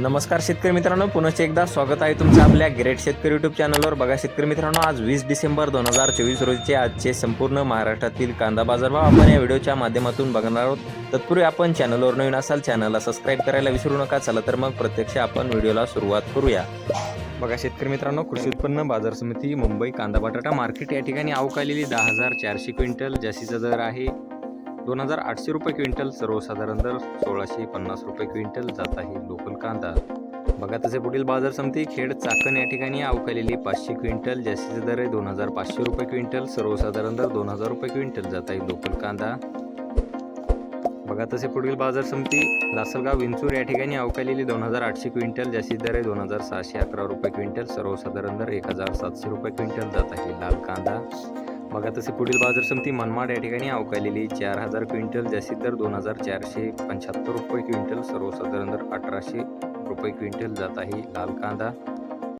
नमस्कार शेतकरी मित्रांनो पुनश्च एकदा स्वागत आहे तुमचं आपल्या ग्रेट शेतकरी युट्यूब चॅनलवर बघा शेतकरी मित्रांनो आज वीस डिसेंबर दोन हजार चोवीस रोजीचे आजचे संपूर्ण महाराष्ट्रातील कांदा बाजारभाव आपण या व्हिडिओच्या माध्यमातून बघणार आहोत. तत्पूर्वी आपण चॅनलवर नवीन असाल चॅनलला सबस्क्राईब करायला विसरू नका. चला तर मग प्रत्यक्ष आपण व्हिडिओला सुरुवात करूया. बघा शेतकरी मित्रांनो कृषी उत्पन्न बाजार समिती मुंबई कांदा बटाटा मार्केट या ठिकाणी अवकालेली दहा हजार चारशे क्विंटल. जास्तीचा दर आहे दोन हजार आठशे रुपये क्विंटल सर्वसाधारण दर सोळाशे पन्नास रुपये क्विंटल जात आहे लोकल कांदा. बघा तसे पुढील बाजार समिती खेड चाकण या ठिकाणी अवकालेली पाचशे क्विंटल जास्तीचे दर आहे दोन हजार पाचशे रुपये क्विंटल सर्वसाधारण दर दोन हजार रुपये क्विंटल जात आहे लोकल कांदा. बघा तसे पुढील बाजार समिती लासलगाव विंचूर या ठिकाणी अवकालेली दोन हजार आठशे क्विंटल जास्तीत दर आहे दोन हजार सहाशे अकरा रुपये क्विंटल सर्वसाधारण दर एक हजार सातशे रुपये क्विंटल जात आहे लाल कांदा. बघा तसे पुढील बाजार समिती मनमाड या ठिकाणी अवकालेली चार हजार क्विंटल जास्ती तर दोन हजार चारशे पंच्याहत्तर रुपये क्विंटल सर्वसाधारण दर अठराशे रुपये क्विंटल जात आहे. लाल कांदा